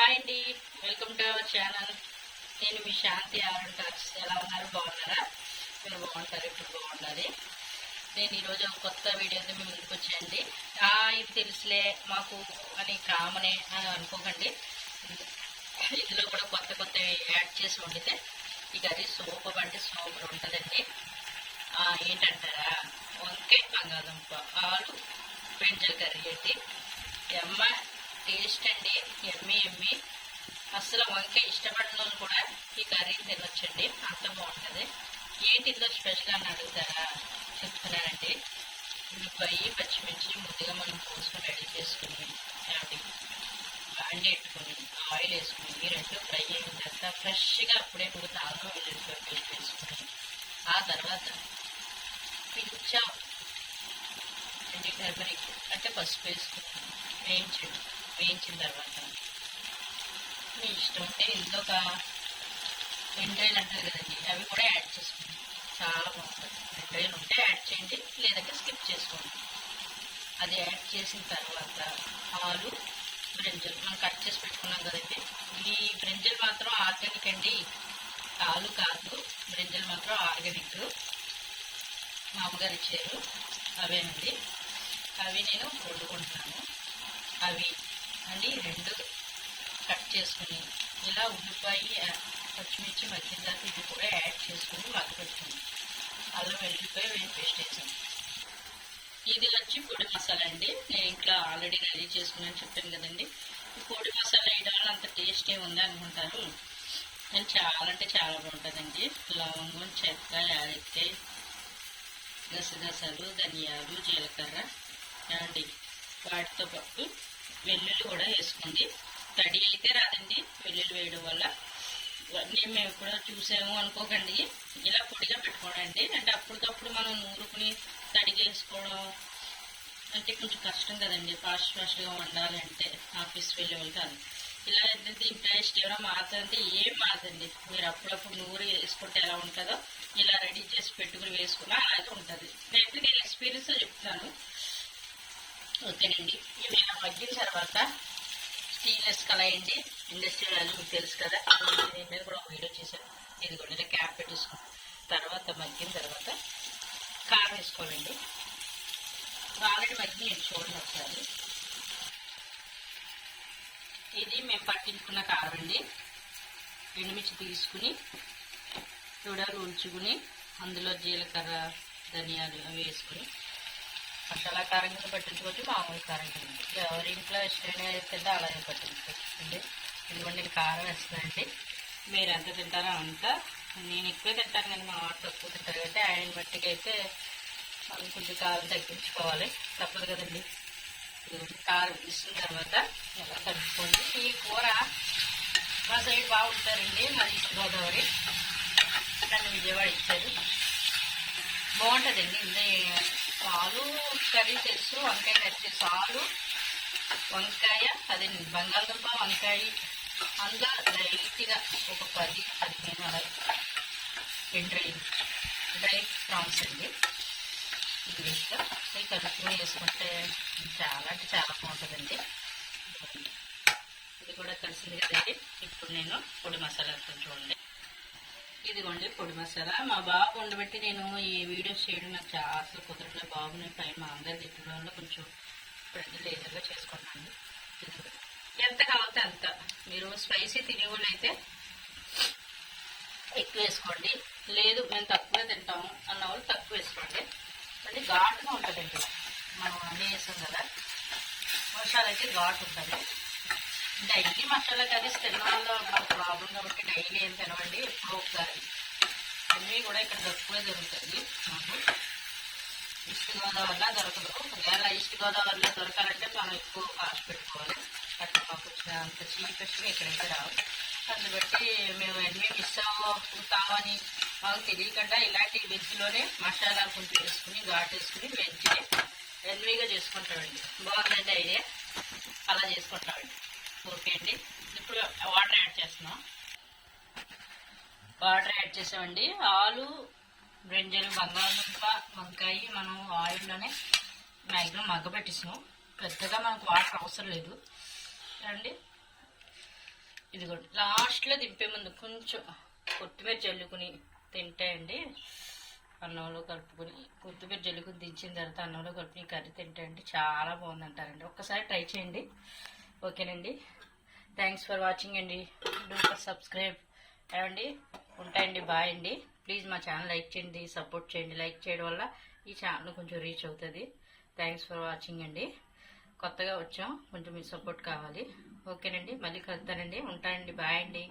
Hi అండి. Welcome to our channel. నేను మీ శాంతి ఆర్ టాక్స్. ఎలా ఉన్నారు? బాగున్నారా? మీరు బాగుంటారు? ఇప్పుడు బాగుండాలి. నేను ఈరోజు ఒక కొత్త వీడియోతో మీ ముందుకు వచ్చాయండి ఇది తెలుసులే మాకు అని కామనే అని అనుకోకండి. ఇందులో కూడా కొత్త కొత్త యాడ్ చేసి వండితే ఈ కర్రీ సూపర్ అంటే సూపర్ ఉంటుందండి. ఏంటంటారా? వంకాయ బంగాళదుంప ఆలు బ్రింజల్ కర్రీ అండి ఎమ్మ టేస్ట్ అండి. వంకాయ ఇష్టపడిన కూడా ఈ కర్రీ తినొచ్చండి. అంత బాగుంటుంది. ఏంటి ఇందులో స్పెషల్ అని అడుగుతారా? చెప్తున్నానండి ఉల్లిపాయ పచ్చిమిర్చి ముందుగా మనం పోసుకొని రెడీ చేసుకుని ఏమండి బాండి పెట్టుకుని ఆయిల్ వేసుకుని ఈ రెండు ఫ్రై అయిన తర్వాత ఫ్రెష్గా అప్పుడే కూడా అల్లం వెళ్ళిపోయి పేస్ట్ వేసుకుని ఆ తర్వాత పిచ్చా అంటే టర్మరిక్ అంటే పసుపు వేసుకుని వేయించండి. వేయించిన తర్వాత మీ ఇష్టం. ఉంటే ఇందులో ఒక ఎండ్రైన్ అంటారు కదండి అవి కూడా యాడ్ చేసుకోండి. చాలా బాగుంటుంది. ఎండ్రైన్ ఉంటే యాడ్ చేయండి లేదంటే స్కిప్ చేసుకోండి. అది యాడ్ చేసిన తర్వాత ఆలు బ్రింజల్ మనం కట్ చేసి పెట్టుకున్నాం కదండి. ఈ బ్రింజల్ మాత్రం ఆర్గానిక్ అండి. ఆలు కాదు బ్రింజల్ మాత్రం ఆర్గానిక్. మా అమ్మగారు ఇచ్చారు. అవేనండి. అవి నేను వండుకుంటున్నాను. అవి అండి రెండు చేసుకుని ఇలా ఉల్లిపాయ పచ్చిమిర్చి మగ్గిన దాకా ఇది కూడా యాడ్ చేసుకుని మగ్గ అల్లం వెల్లుల్లిపాయ వేసి పేస్ట్ వేసాను. ఇది వచ్చి పొడి మసాలా అండి. నేను ఇంట్లో ఆల్రెడీ రెడీ చేసుకున్నాను చెప్పాను కదండి. పొడి మసాలా వేయడం వల్ల అంత టేస్ట్ ఏముంది అనుకుంటారు. కానీ చాలా అంటే చాలా బాగుంటుందండి. లవంగం చెక్క యాలక్కాయ గసగసాలు ధనియాలు జీలకర్ర అండి వాటితో పాటు వెల్లుల్లి కూడా వేసుకోండి. తడి అయితే రాదండి వెల్లుల్లి వేయడం వల్ల. ఇవన్నీ మేము కూడా చూసాము అనుకోకండి. ఇలా పొడిగా పెట్టుకోవడండి. అంటే అప్పటికప్పుడు మనం నూరుకుని తడిగేసుకోవడం అంటే కొంచెం కష్టం కదండి. ఫాస్ట్ ఫాస్ట్గా వండాలంటే ఆఫీస్ వెళ్ళే వాళ్ళు కాదు. ఇలా అయితే దీని టేస్ట్ ఏమైనా మారుతుందంటే ఏం మారుతుంది మీరు అప్పుడప్పుడు నూరు వేసుకుంటే ఎలా ఉంటుందో ఇలా రెడీ చేసి పెట్టుకుని వేసుకున్నా అలాగే ఉంటుంది. నేను నేను ఎక్స్పీరియన్స్ చెప్తాను ఓకేనండి. ఇవి ఇలా మగ్గిన తర్వాత స్టీన్లెస్ కళాయి అండి ఇండస్ట్రియల్ అది మీకు తెలుసు కదా. దీని మీద కూడా ఒక వీడియో చేశాను. ఇది కూడా ఇలా క్యాప్ పెట్టేసుకున్నాం. తర్వాత మగ్గిన తర్వాత కారం వేసుకోవాలండి ఆల్రెడీ మగ్గి నేను చూడండి ఒకసారి. ఇది మేము పట్టించుకున్న కారం అండి. ఎండుమిర్చి తీసుకుని చూడాలి ఉంచుకుని అందులో జీలకర్ర ధనియాలు అవి వేసుకుని మసాలా కారం కింద పట్టించుకోవచ్చు మామూలు కారం కింద ఎవరి ఇంట్లో ఇష్టమైన తింటే అలాగే పట్టించుకోవచ్చండి. ఇదిగోండి నేను కారం వేస్తుందండి మీరు ఎంత తింటారో అంత. నేను ఎక్కువ తింటాను కానీ మా వాడు తక్కువ తింటారు కాబట్టి ఆయన బట్టికి అయితే మనం కొంచెం కారం తగ్గించుకోవాలి. తప్పదు కదండి. కారం ఇచ్చిన తర్వాత ఎలా కలుపుకోండి. ఈ కూర మా సైడ్ బాగుంటారండి మాది ఈస్ట్ గోదావరి. నన్ను విజయవాడ ఇచ్చారు. బాగుంటుందండి. ఇందే చాలు కర్రీ తెలుసు వంకాయ కర్రీ చాలు వంకాయ అదే బంగాళదుంప వంకాయ. అందులో లైట్గా ఒక పది పదిహేను అలా డ్రై డ్రై ప్రాన్స్ అండి. ఇంగ్లీష్లో ఈ కలుపుకుని వేసుకుంటే చాలా అంటే చాలా బాగుంటుందండి. ఇది కూడా కలిసింది కదండి. ఇప్పుడు నేను పొడి మసాలా చూడండి. ఇదిగోండి పొడి మసాలా. మా బాబు ఉండబెట్టి నేను ఈ వీడియోస్ చేయడం నాకు చాలా అసలు కుదరట్లే బాబు. నేను పైన మా అందరి తిట్టడం వల్ల కొంచెం ఫ్రెండ్ లేజర్గా చేసుకుంటాను ఎంత కావాలంటే అంత. మీరు స్పైసీ తినేవాళ్ళు అయితే ఎక్కువ వేసుకోండి. లేదు మేము తక్కువే తింటాము అన్న వాళ్ళు తక్కువ వేసుకోండి. అంటే ఘాటుగా ఉంటుందండి. మనం అన్నీ వేసాం కదా. వర్షాలు అయితే ఘాటు ఉంటుంది. డైలీ మసాలా కర్రీస్ తినడం వల్ల మాకు ప్రాబ్లం కాబట్టి డైలీ ఏం తినవండి ఎప్పుడో ఒకసారి. అన్నీ కూడా ఇక్కడ తక్కువే దొరుకుతుంది మాకు ఈస్ట్ గోదావరిలో దొరకదు. ఒకవేళ ఈస్ట్ గోదావరిలో దొరకాలంటే మనం ఎక్కువ కాస్ట్ పెట్టుకోవాలి. అట్లా మాకు అంత చీపెస్ట్గా ఎక్కడైతే రావు. అందుని బట్టి మేము అన్నీ మిస్ అవుతామని మాకు తెలియకుండా ఇలాంటి వెజ్లోనే మసాలా కొంచెం వేసుకుని ఘాటు వేసుకుని వెజ్ ఎన్వీగా చేసుకుంటామండి. బాగుందండి ఐడియా అలా చేసుకుంటామండి. ఓకే అండి. ఇప్పుడు వాటర్ యాడ్ చేస్తున్నాం. వాటర్ యాడ్ చేసామండి. ఆలు బ్రింజలు బంగాళదుంప వంకాయ మనం ఆయిల్లోనే మ్యాక్సిమం మగ్గబెట్టేసాం పెద్దగా మనకు వాటర్ అవసరం లేదు. అండి ఇదిగోండి. లాస్ట్లో దింపే ముందు కొంచెం కొత్తిమీర జల్లుకుని తింటే అండి అన్నంలో కలుపుకొని కొత్తిమీర జల్లుకుని దించిన తర్వాత అన్నంలో కలుపుకొని కర్రీ తింటే అండి చాలా బాగుందంటారండి. ఒక్కసారి ట్రై చేయండి. ఓకేనండి. థ్యాంక్స్ ఫర్ వాచింగ్ అండి. డూ సబ్స్క్రైబ్ ఏమండి? ఉంటాయండి. బాయ్ అండి. ప్లీజ్ మా ఛానల్ లైక్ చేయండి సపోర్ట్ చేయండి. లైక్ చేయడం వల్ల ఈ ఛానల్ కొంచెం రీచ్ అవుతుంది. థ్యాంక్స్ ఫర్ వాచింగ్ అండి. కొత్తగా వచ్చాం. కొంచెం మీ సపోర్ట్ కావాలి. ఓకేనండి. మళ్ళీ కలుస్తానండి ఉంటానండి. బాయ్ అండి.